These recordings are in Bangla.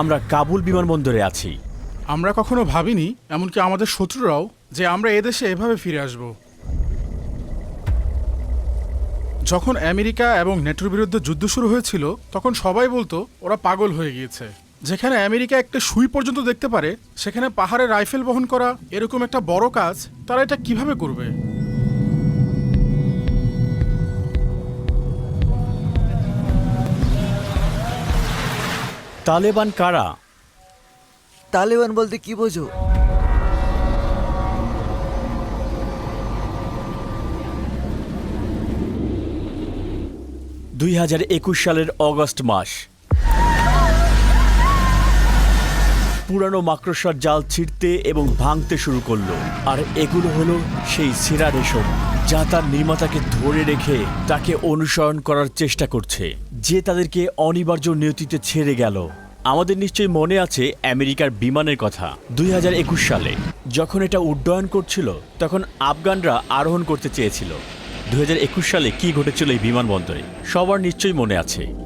আমরা কাবুল বিমানবন্দরে আছি। আমরা কখনো ভাবিনি, এমনকি আমাদের শত্রুরাও, যে আমরা এদেশে এভাবে ফিরে আসব। যখন আমেরিকা এবং নেটোর বিরুদ্ধে যুদ্ধ শুরু হয়েছিল, তখন সবাই বলতো, ওরা পাগল হয়ে গিয়েছে। যেখানে আমেরিকা একটা সুই পর্যন্ত দেখতে পারে, সেখানে পাহাড়ে রাইফেল বহন করা, এরকম একটা বড় কাজ, তারা এটা কীভাবে করবে? তালেবান কারা? তালেবান বলতে কি বোঝো? দুই হাজার একুশ সালের অগস্ট মাস। পুরানো মাকড়সার জাল ছিঁড়তে এবং ভাঙতে শুরু করল। আর এগুলো হলো সেই সেরা রেশম, যা তার নির্মাতাকে ধরে রেখে তাকে অনুসরণ করার চেষ্টা করছে। যে তাদেরকে অনিবার্য নিয়তিতে ছেড়ে গেল। আমাদের নিশ্চয়ই মনে আছে আমেরিকার বিমানের কথা, দুই হাজার একুশ সালে। যখন এটা উড্ডয়ন করছিল, তখন আফগানরা আরোহণ করতে চেয়েছিল। দুই হাজার একুশ সালে কি ঘটেছিল এই বিমানবন্দরে, সবার নিশ্চয়ই মনে আছে।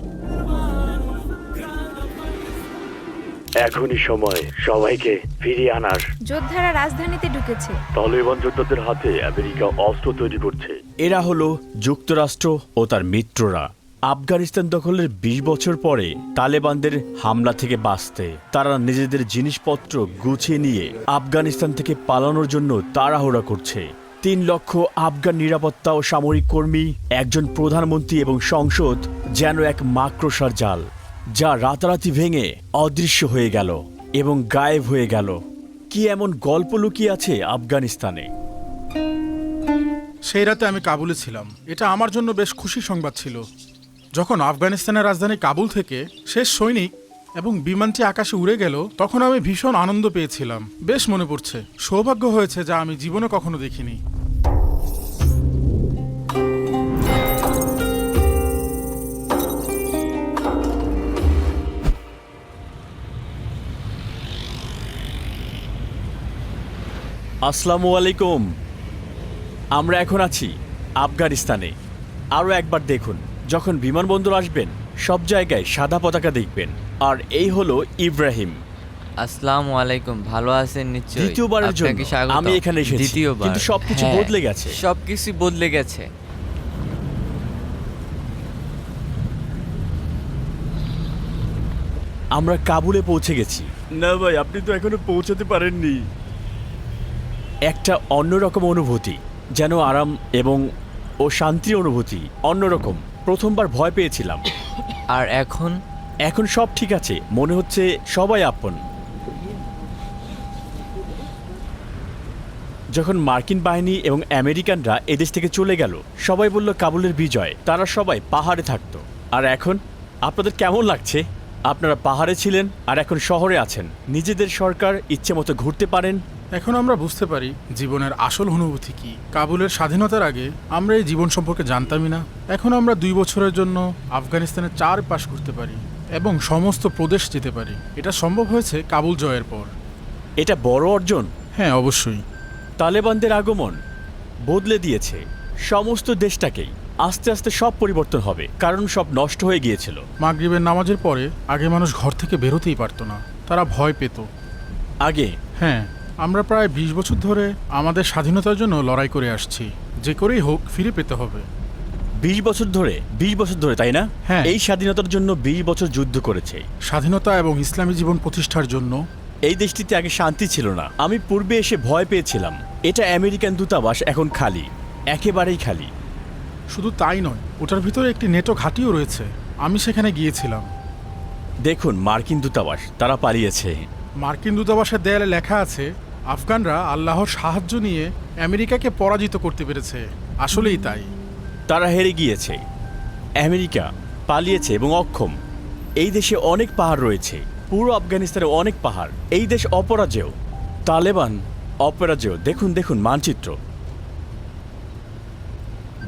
এখনই সময় সবাইকে ফিরিয়ে আনার। যোদ্ধারা রাজধানীতে ঢুকেছে। তালেবান যোদ্ধাদের হাতে আমেরিকা অস্ত্র তৈরি করছে। এরা হলো যুক্তরাষ্ট্র ও তার মিত্ররা। আফগানিস্তান দখলের ২০ বছর পরে তালেবানদের হামলা থেকে বাঁচতে তারা নিজেদের জিনিসপত্র গুছিয়ে নিয়ে আফগানিস্তান থেকে পালানোর জন্য তাড়াহুড়া করছে। তিন লক্ষ আফগান নিরাপত্তা ও সামরিক কর্মী একজন প্রধানমন্ত্রী এবং সংসদ যেন এক মাক্রসার জাল। যা রাতারাতি ভেঙে অদৃশ্য হয়ে গেল এবং গায়েব হয়ে গেল। কি এমন গল্প লুকিয়ে আছে আফগানিস্তানে? সেই রাতে আমি কাবুলে ছিলাম। এটা আমার জন্য বেশ খুশি সংবাদ ছিল। যখন আফগানিস্তানের রাজধানী কাবুল থেকে শেষ সৈনিক এবং বিমানটি আকাশে উড়ে গেল, তখন আমি ভীষণ আনন্দ পেয়েছিলাম। বেশ মনে পড়ছে। সৌভাগ্য হয়েছে যা আমি জীবনে কখনো দেখিনি। আসসালামু আলাইকুম। আমরা এখন আছি আফগানিস্তানে। আরও একবার দেখুন যখন বিমানবন্দর আসবেন সব জায়গায় সাদা পতাকা দেখবেন। আর এই হলো ইব্রাহিম। আসসালামু আলাইকুম ভালো আছেন নিশ্চয়ই? দ্বিতীয়বারের জন্য আপনাকে স্বাগত আমি এখানে এসেছি। দ্বিতীয়বার। কিন্তু সবকিছু হ্যাঁ, বদলে গেছে। সবকিছু বদলে গেছে। আমরা কাবুলে পৌঁছে গেছি। না ভাই আপনি তো এখনও পৌঁছাতে পারেননি। একটা অন্যরকম অনুভূতি যেন আরাম এবং ও শান্তির অনুভূতি অন্যরকম। প্রথমবার ভয় পেয়েছিলাম। আর এখন? এখন সব ঠিক আছে মনে হচ্ছে সবাই আপন। যখন মার্কিন বাহিনী এবং আমেরিকানরা এদেশ থেকে চলে গেল সবাই বলল কাবুলের বিজয় তারা সবাই পাহাড়ে থাকতো। আর এখন? আপনাদের কেমন লাগছে? আপনারা পাহাড়ে ছিলেন আর এখন শহরে আছেন। নিজেদের সরকার ইচ্ছে মতো ঘুরতে পারেন এখন আমরা বুঝতে পারি জীবনের আসল অনুভূতি কি। কাবুলের স্বাধীনতার আগে আমরা এই জীবন সম্পর্কে জানতামই না। এখন আমরা দুই বছরের জন্য আফগানিস্তানের চার পাশ ঘুরতে পারি এবং সমস্ত প্রদেশ যেতে পারি। এটা সম্ভব হয়েছে কাবুল জয়ের পর। এটা বড় অর্জন? হ্যাঁ অবশ্যই। তালেবানদের আগমন বদলে দিয়েছে সমস্ত দেশটাকেই। আস্তে আস্তে সব পরিবর্তন হবে কারণ সব নষ্ট হয়ে গিয়েছিল। মাগরিবের নামাজের পরে আগে মানুষ ঘর থেকে বেরোতেই পারতো না। তারা ভয় পেত। আগে? হ্যাঁ। আমরা প্রায় বিশ বছর ধরে আমাদের স্বাধীনতার জন্য লড়াই করে আসছি। যে করেই হোক ফিরে পেতে হবে। বিশ বছর ধরে বিশ বছর ধরে তাই না? হ্যাঁ। এই স্বাধীনতার জন্য বিশ বছর যুদ্ধ করেছে। স্বাধীনতা এবং ইসলামী জীবন প্রতিষ্ঠার জন্য। এই দেশটিতে আগে শান্তি ছিল না। আমি পূর্বে এসে ভয় পেয়েছিলাম। এটা আমেরিকান দূতাবাস এখন খালি। একেবারেই খালি। শুধু তাই নয় ওটার ভিতরে একটি নেটো ঘাঁটিও রয়েছে। আমি সেখানে গিয়েছিলাম। দেখুন মার্কিন দূতাবাস তারা পালিয়েছে। মার্কিন দূতাবাসের দেয়ালে লেখা আছে আফগানরা আল্লাহর সাহায্য নিয়ে আমেরিকাকে পরাজিত করতে পেরেছে। আসলেই তাই। তারা হেরে গিয়েছে। আমেরিকা পালিয়েছে এবং অক্ষম। এই দেশে অনেক পাহাড় রয়েছে। পুরো আফগানিস্তানে অনেক পাহাড়। এই দেশ অপরাজেয়। তালেবান অপরাজেয়। দেখুন দেখুন মানচিত্র।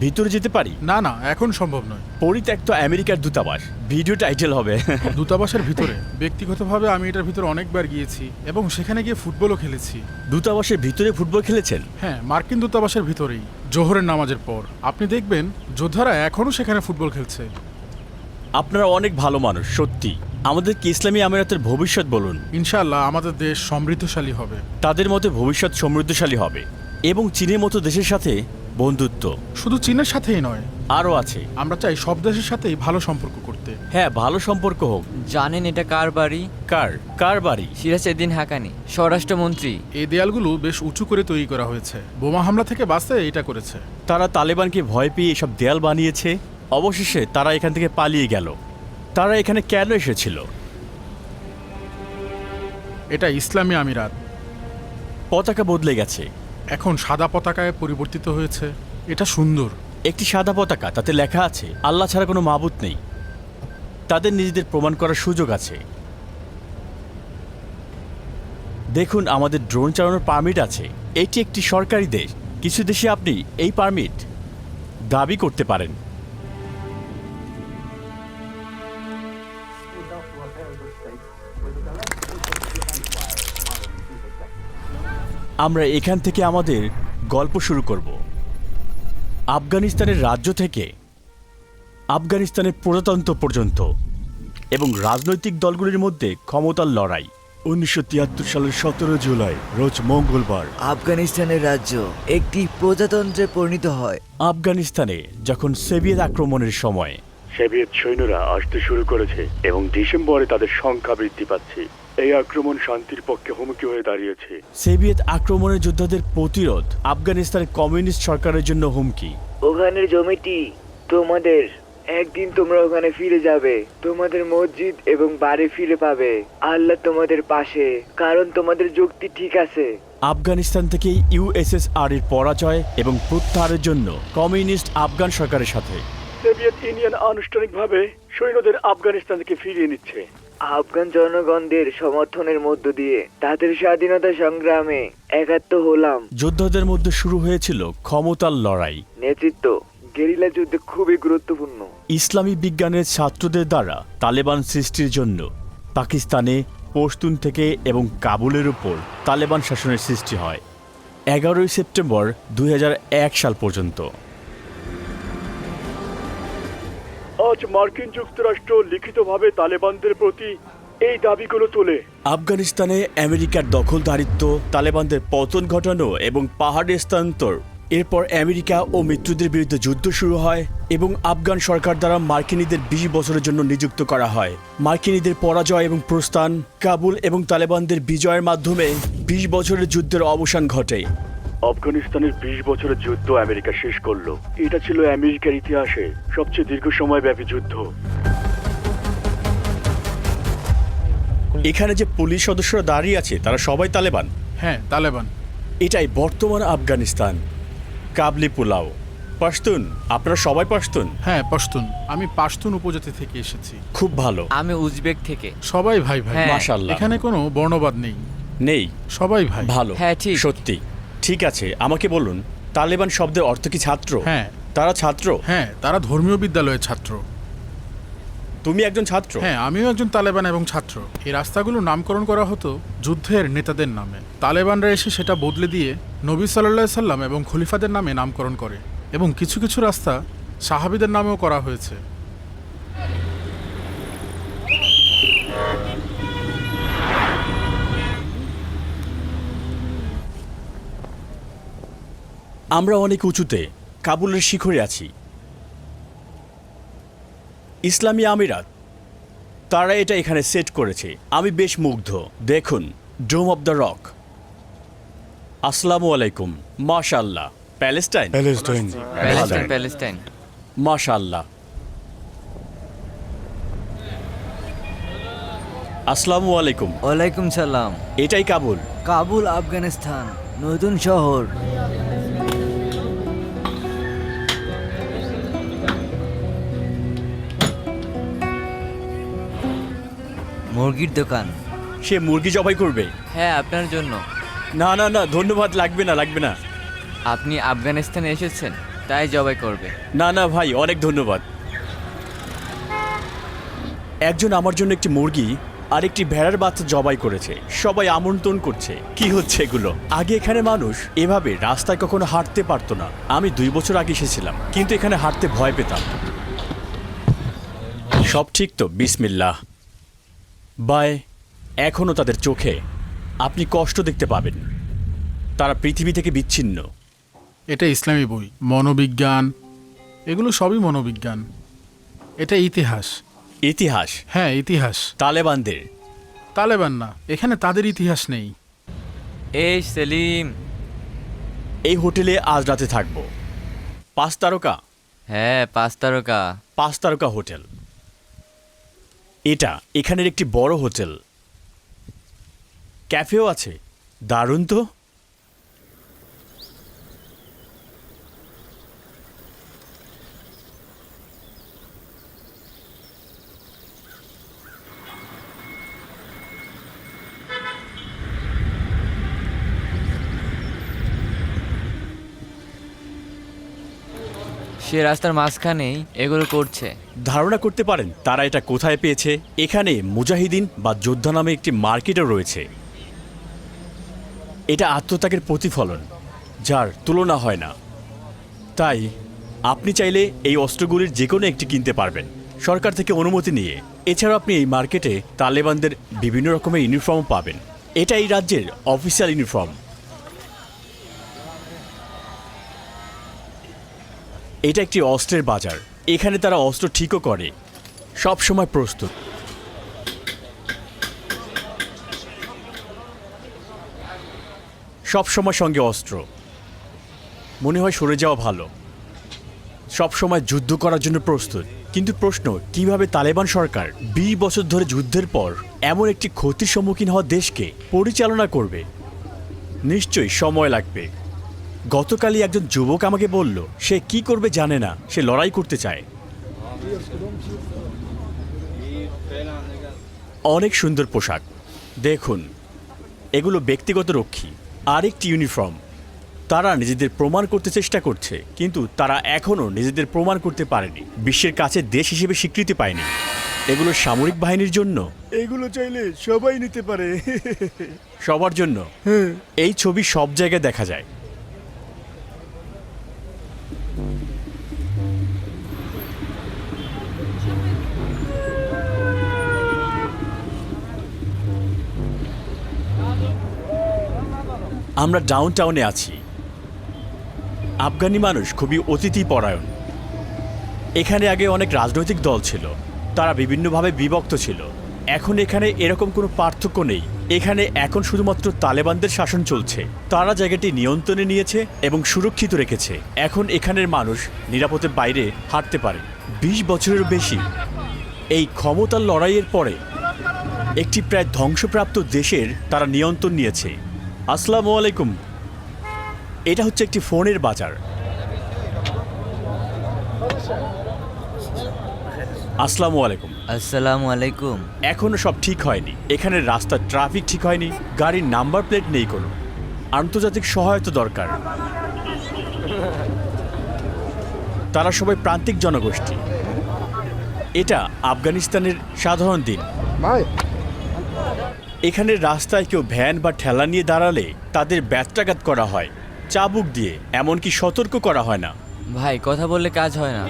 ভিতরে যেতে পারি? না না এখন সম্ভব নয়। পরিত্যক্ত আমেরিকার দূতাবাস। ভিডিও টাইটেল হবে। দূতাবাসের ভিতরে। ব্যক্তিগতভাবে আমি এটার ভিতরে অনেকবার গিয়েছি এবং সেখানে গিয়ে ফুটবলও খেলেছি। দূতাবাসের ভিতরে ফুটবল খেলেছেন? হ্যাঁ মার্কিন দূতাবাসের ভিতরেই জোহরের নামাজের পর। আপনি দেখবেন যোদ্ধারা এখনও সেখানে ফুটবল খেলছে। আপনারা অনেক ভালো মানুষ সত্যি। আমাদেরকে ইসলামী আমিরাতের ভবিষ্যৎ বলুন। ইনশাআল্লাহ আমাদের দেশ সমৃদ্ধশালী হবে। তাদের মতে ভবিষ্যৎ সমৃদ্ধশালী হবে। এবং চীনের মতো দেশের সাথে বন্ধুত্ব। শুধু চীনের সাথেই নয় আরও আছে। আমরা চাই সব দেশের সাথেই ভালো সম্পর্ক করতে। হ্যাঁ ভালো সম্পর্ক হোক। জানেন এটা কার বাড়ি? কার? কার বাড়ি? সিরাজ এদিন হাকানি স্বরাষ্ট্রমন্ত্রী। এই দেয়ালগুলো বেশ উঁচু করে তৈরি করা হয়েছে। বোমা হামলা থেকে বাঁচতে এটা করেছে। তারা তালেবানকে ভয় পেয়ে এসব দেয়াল বানিয়েছে। অবশেষে তারা এখান থেকে পালিয়ে গেল। তারা এখানে কেন এসেছিল? এটা ইসলামী আমিরাত। পতাকা বদলে গেছে। এখন সাদা পতাকায় পরিবর্তিত হয়েছে। এটা সুন্দর। একটি সাদা পতাকা, তাতে লেখা আছে, আল্লাহ ছাড়া কোনো মাবুত নেই। তাদের নিজেদের প্রমাণ করার সুযোগ আছে। দেখুন, আমাদের ড্রোন চালানোর পারমিট আছে। এটি একটি সরকারি দেশ। কিছু দেশে আপনি এই পারমিট দাবি করতে পারেন। আমরা এখান থেকে আমাদের গল্প শুরু করব। আফগানিস্তানের রাজ্য থেকে আফগানিস্তানের প্রজাতন্ত্র পর্যন্ত এবং রাজনৈতিক দলগুলির মধ্যে ক্ষমতার লড়াই। উনিশশো তিয়াত্তর সালের সতেরো জুলাই রোজ মঙ্গলবার। আফগানিস্তানের রাজ্য একটি প্রজাতন্ত্রে পরিণত হয়। আফগানিস্তানে যখন সোভিয়েত আক্রমণের সময় সোভিয়েত সৈন্যরা আসতে শুরু করেছে এবং ডিসেম্বরে তাদের সংখ্যা বৃদ্ধি পাচ্ছে। এই আক্রমণ শান্তির পক্ষে হুমকি হয়ে দাঁড়িয়েছে। সোভিয়েত আক্রমণের যোদ্ধাদের প্রতিরোধ আফগানিস্তানের কমিউনিস্ট সরকারের জন্য হুমকি। ওখানের জমিটি তোমাদের। একদিন তোমরা ওখানে ফিরে যাবে। তোমাদের মসজিদ এবং বাড়ি ফিরে পাবে। আল্লাহ তোমাদের পাশে। কারণ তোমাদের যুক্তি ঠিক আছে। আফগানিস্তান থেকে ইউএসএসআর এর পরাজয় এবং প্রত্যাহারের জন্য কমিউনিস্ট আফগান সরকারের সাথে। সোভিয়েত ইউনিয়ন আনুষ্ঠানিকভাবে সৈন্যদের আফগানিস্তান থেকে ফিরিয়ে নিচ্ছে। আফগান জনগণদের সমর্থনের মধ্য দিয়ে তাদের স্বাধীনতা সংগ্রামে একাত্ম হলাম। যোদ্ধাদের মধ্যে শুরু হয়েছিল ক্ষমতার লড়াই। নেতৃত্ব গেরিলা যুদ্ধে খুবই গুরুত্বপূর্ণ। ইসলামী বিজ্ঞানের ছাত্রদের দ্বারা তালেবান সৃষ্টির জন্য পাকিস্তানে পশতুন থেকে এবং কাবুলের উপর তালেবান শাসনের সৃষ্টি হয়। এগারোই সেপ্টেম্বর দুই হাজার এক সাল পর্যন্ত। আজ মার্কিন যুক্তরাষ্ট্র লিখিতভাবে তালেবানদের প্রতি এই দাবিগুলো তোলে। আফগানিস্তানে আমেরিকার দখলদারিত্ব, তালেবানদের পতন ঘটানো এবং পাহাড়ে স্থানান্তর। এরপর আমেরিকা ও মিত্রদের বিরুদ্ধে যুদ্ধ শুরু হয় এবং আফগান সরকার দ্বারা মার্কিনীদের বিশ বছরের জন্য নিযুক্ত করা হয়। মার্কিনীদের পরাজয় এবং প্রস্থান, কাবুল এবং তালেবানদের বিজয়ের মাধ্যমে বিশ বছরের যুদ্ধের অবসান ঘটে। আফগানিস্তানের বিশ বছরের যুদ্ধ আমেরিকা শেষ করল। এটা ছিল আমেরিকার ইতিহাসে সবচেয়ে দীর্ঘ সময় ব্যাপী যুদ্ধ। এখানে যে পুলিশ সদস্যরা দাঁড়িয়ে আছে তারা সবাই তালেবান? হ্যাঁ তালেবান। এটাই বর্তমান আফগানিস্তান। কাবলি পোলাও। পাশতুন আপনারা সবাই পাশতুন? হ্যাঁ পশতুন। আমি পাশতুন উপজাতি থেকে এসেছি। খুব ভালো। আমি উজবেক থেকে। সবাই ভাই ভাই। হ্যাঁ। মাশাল্লাহ এখানে কোনো বর্ণবাদ নেই। নেই। সবাই ভাই। ভালো। হ্যাঁ, ঠিক। সত্যি। ঠিক আছে আমাকে বলুন তালেবান শব্দের অর্থ কি ছাত্র? হ্যাঁ। তারা ছাত্র? হ্যাঁ তারা ধর্মীয় বিদ্যালয়ের ছাত্র। তুমি একজন ছাত্র? হ্যাঁ আমিও একজন তালেবান এবং ছাত্র। এই রাস্তাগুলো নামকরণ করা হতো যুদ্ধের নেতাদের নামে। তালেবানরা এসে সেটা বদলে দিয়ে নবী সাল্লাহ সাল্লাম এবং খলিফাদের নামে নামকরণ করে। এবং কিছু কিছু রাস্তা সাহাবিদের নামেও করা হয়েছে। আমরা অনেক উঁচুতে কাবুলের শিখরে আছি। ইসলামী আমিরাত তারা এটা এখানে সেট করেছে। আমি বেশ মুগ্ধ। দেখুন ডোম অব দ্য রক। আসসালামু আলাইকুম। মাশাল্লাহ প্যালেস্টাইন? প্যালেস্টাইন। প্যালেস্টাইন মাশাল্লাহ আসসালামু আলাইকুম। ওয়ালাইকুম সালাম। এটাই কাবুল। কাবুল আফগানিস্তান নতুন শহর। মুরগির দোকান। সে মুরগি জবাই করবে? হ্যাঁ আপনার জন্য। না না না ধন্যবাদ লাগবে না লাগবে না। আপনি আফগানিস্তানে এসেছেন তাই জবাই করবে। না না ভাই অনেক ধন্যবাদ। একজন আমার জন্য একটি মুরগি আর একটি ভেড়ার বাচ্চা জবাই করেছে। সবাই আমন্ত্রণ করছে। কি হচ্ছে এগুলো? আগে এখানে মানুষ এভাবে রাস্তায় কখনো হাঁটতে পারতো না। আমি দুই বছর আগে এসেছিলাম কিন্তু এখানে হাঁটতে ভয় পেতাম। সব ঠিক তো বিসমিল্লাহ। বায় এখনও তাদের চোখে আপনি কষ্ট দেখতে পাবেন। তারা পৃথিবী থেকে বিচ্ছিন্ন। এটা ইসলামী বই মনোবিজ্ঞান এগুলো সবই মনোবিজ্ঞান। এটা ইতিহাস। ইতিহাস? হ্যাঁ ইতিহাস। তালেবানদের? তালেবান না এখানে তাদের ইতিহাস নেই। এই সেলিম। এই হোটেলে আজ রাতে থাকব। পাঁচ তারকা? হ্যাঁ পাঁচ তারকা। পাঁচ তারকা হোটেল। এটা এখানের একটি বড় হোটেল। ক্যাফেও আছে। দারুণ তো। সে রাস্তার মাঝখানেই এগুলো করছে। ধারণা করতে পারেন তারা এটা কোথায় পেয়েছে। এখানে মুজাহিদিন বা যোদ্ধা নামে একটি মার্কেটও রয়েছে। এটা আত্মত্যাগের প্রতিফলন, যার তুলনা হয় না। তাই আপনি চাইলে এই অস্ত্রগুলির যে কোনো একটি কিনতে পারবেন। সরকার থেকে অনুমতি নিয়ে। এছাড়াও আপনি এই মার্কেটে তালেবানদের বিভিন্ন রকমের ইউনিফর্ম পাবেন। এটা এই রাজ্যের অফিসিয়াল ইউনিফর্ম। এটা একটি অস্ত্রের বাজার। এখানে তারা অস্ত্র ঠিকও করে। সব সময় প্রস্তুত। সব সময় সঙ্গে অস্ত্র। মনে হয় সরে যাওয়া ভালো। সব সময় যুদ্ধ করার জন্য প্রস্তুত। কিন্তু প্রশ্ন, কীভাবে তালেবান সরকার বিশ বছর ধরে যুদ্ধের পর এমন একটি ক্ষতির সম্মুখীন হওয়া দেশকে পরিচালনা করবে? নিশ্চয়ই সময় লাগবে। গতকালই একজন যুবক আমাকে বলল সে কি করবে জানে না সে লড়াই করতে চায়। অনেক সুন্দর পোশাক। দেখুন এগুলো ব্যক্তিগত রক্ষী আরেকটি ইউনিফর্ম। তারা নিজেদের প্রমাণ করতে চেষ্টা করছে কিন্তু তারা এখনও নিজেদের প্রমাণ করতে পারেনি। বিশ্বের কাছে দেশ হিসেবে স্বীকৃতি পায়নি। এগুলো সামরিক বাহিনীর জন্য? এগুলো চাইলে সবাই নিতে পারে। সবার জন্য? এই ছবি সব জায়গায় দেখা যায়। আমরা ডাউন টাউনে আছি। আফগানি মানুষ খুবই অতিথি পরায়ণ এখানে আগে অনেক রাজনৈতিক দল ছিল। তারা বিভিন্নভাবে বিভক্ত ছিল। এখন এখানে এরকম কোনো পার্থক্য নেই। এখানে এখন শুধুমাত্র তালেবানদের শাসন চলছে। তারা জায়গাটি নিয়ন্ত্রণে নিয়েছে এবং সুরক্ষিত রেখেছে। এখন এখানের মানুষ নিরাপদে বাইরে হাঁটতে পারে। বিশ বছরের বেশি। এই ক্ষমতার লড়াইয়ের পরে একটি প্রায় ধ্বংসপ্রাপ্ত দেশের তারা নিয়ন্ত্রণ নিয়েছে। আসসালামু আলাইকুম। এটা হচ্ছে একটি ফোনের বাজার। আসসালামু আলাইকুম। আসসালামু আলাইকুম। এখনও সব ঠিক হয়নি। এখানে রাস্তার ট্রাফিক ঠিক হয়নি। গাড়ির নাম্বার প্লেট নেই কোনো। আন্তর্জাতিক সহায়তা দরকার। তারা সবাই প্রান্তিক জনগোষ্ঠী। এটা আফগানিস্তানের সাধারণ দিন। এখানে রাস্তায় কেউ ভ্যান বা ঠেলা নিয়ে দাঁড়ালে তাদের ব্যত্রাঘাত করা হয় চাবুক দিয়ে এমনকি সতর্ক করা হয় না। ভাই কথা বললে কাজ হয় না।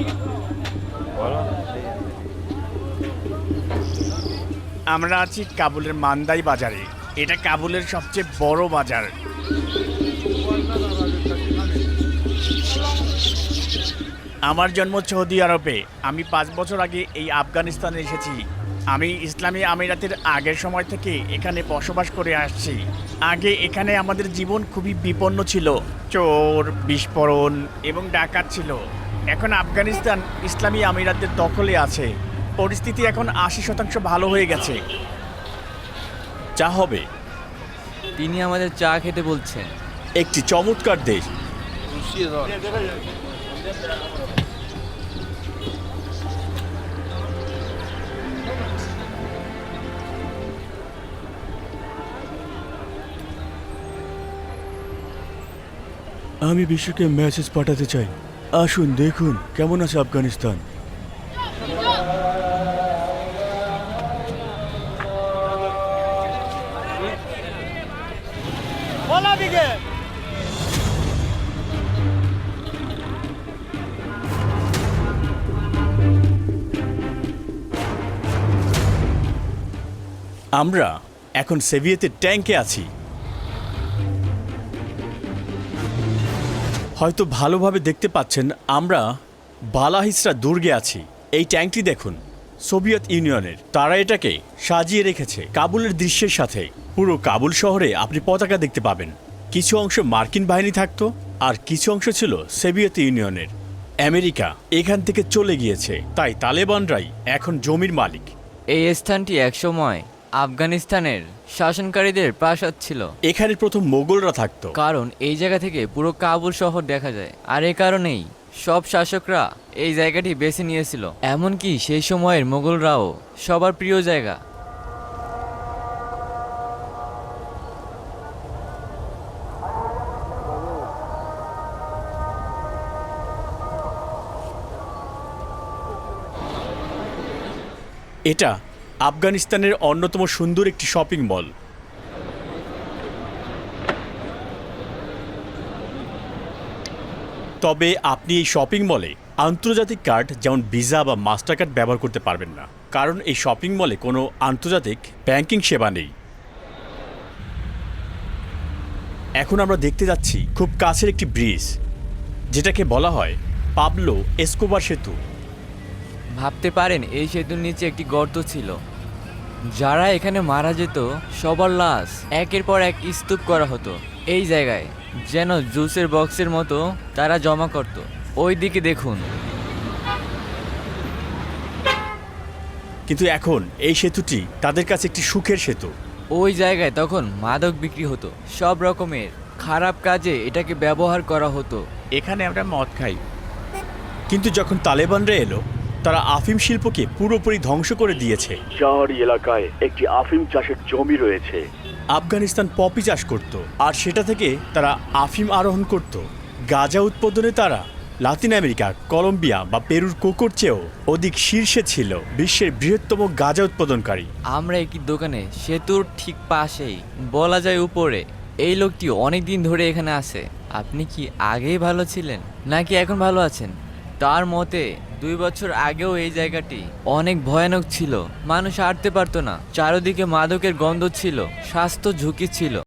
আমরা আছি কাবুলের মান্দাই বাজারে। এটা কাবুলের সবচেয়ে বড় বাজার। আমার জন্ম সৌদি আরবে। আমি পাঁচ বছর আগে এই আফগানিস্তানে এসেছি। আমি ইসলামী আমিরাতের আগের সময় থেকে এখানে বসবাস করে আসছি। আগে এখানে আমাদের জীবন খুবই বিপন্ন ছিল। চোর বিস্ফোরণ এবং ডাকাত ছিল। এখন আফগানিস্তান ইসলামী আমিরাতের দখলে আছে। পরিস্থিতি এখন আশি শতাংশ ভালো হয়ে গেছে। যা হবে। তিনি আমাদের চা খেতে বলছেন। একটি চমৎকার দেশ। আমি বিশ্বকে মেসেজ পাঠাতে চাই। আসুন, দেখুন, কেমন আছে আফগানিস্তান? আমরা এখন সেভিয়েতের ট্যাঙ্কে আছি। হয়তো ভালোভাবে দেখতে পাচ্ছেন আমরা বালাহিসরা দুর্গে আছি। এই ট্যাঙ্কটি দেখুন, সোভিয়েত ইউনিয়নের। তারা এটাকে সাজিয়ে রেখেছে কাবুলের দৃশ্যের সাথে। পুরো কাবুল শহরে আপনি পতাকা দেখতে পাবেন। কিছু অংশ মার্কিন বাহিনী থাকতো আর কিছু অংশ ছিল সোভিয়েত ইউনিয়নের। আমেরিকা এখান থেকে চলে গিয়েছে। তাই তালেবানরাই এখন জমির মালিক। এই স্থানটি একসময় আফগানিস্তানের শাসনকারীদের প্রাসাদ ছিল। এখানে প্রথম মোগলরা থাকতো। কারণ এই জায়গা থেকে পুরো কাবুল শহর দেখা যায়। আর এই কারণেই সব শাসকরা এই জায়গাটি বেছে নিয়েছিল। এমনকি সেই সময়ের মোগলরাও সবার প্রিয় জায়গা। এটা আফগানিস্তানের অন্যতম সুন্দর একটি শপিং মল। তবে আপনি এই শপিং মলে আন্তর্জাতিক কার্ড যেমন ভিসা বা মাস্টার কার্ড ব্যবহার করতে পারবেন না, কারণ এই শপিং মলে কোনো আন্তর্জাতিক ব্যাংকিং সেবা নেই। এখন আমরা দেখতে যাচ্ছি খুব কাছের একটি ব্রিজ, যেটাকে বলা হয় পাবলো এসকোবার সেতু। ভাবতে পারেন, এই সেতুর নিচে একটি গর্ত ছিল। যারা এখানে মারা যেত সবার লাশ একের পর এক স্তূপ করা হতো এই জায়গায় যেন জুসের বক্সের মতো তারা জমা করত। ওই দিকে দেখুন। কিন্তু এখন এই সেতুটি তাদের কাছে একটি সুখের সেতু। ওই জায়গায় তখন মাদক বিক্রি হতো সব রকমের। খারাপ কাজে এটাকে ব্যবহার করা হতো। এখানে আমরা মদ খাই। কিন্তু যখন তালেবানরা এলো তারা আফিম শিল্পকে পুরোপুরি ধ্বংস করে দিয়েছে। শহরি এলাকায় একটি আফিম চাষের জমি রয়েছে। আফগানিস্তান পপি চাষ করত আর সেটা থেকে তারা আফিম আরোহণ করত। গাঁজা উৎপাদনে তারা লাতিন আমেরিকা কলম্বিয়া বা পেরুর কোকোর চেয়েও অধিক শীর্ষে ছিল বিশ্বের বৃহত্তম গাঁজা উৎপাদনকারী। আমরা একটি দোকানে সেতুর ঠিক পাশেই বলা যায় উপরে এই লোকটি অনেক দিন ধরে এখানে আছে। আপনি কি আগেই ভালো ছিলেন? নাকি এখন ভালো আছেন? তার মতে দুই বছর আগেও এই জায়গাটি অনেক ভয়ানক ছিল। মানুষ আটতে পারতো না। চারদিকে মাদকের গন্ধ ছিল। স্বাস্থ্য ঝুঁকি ছিল।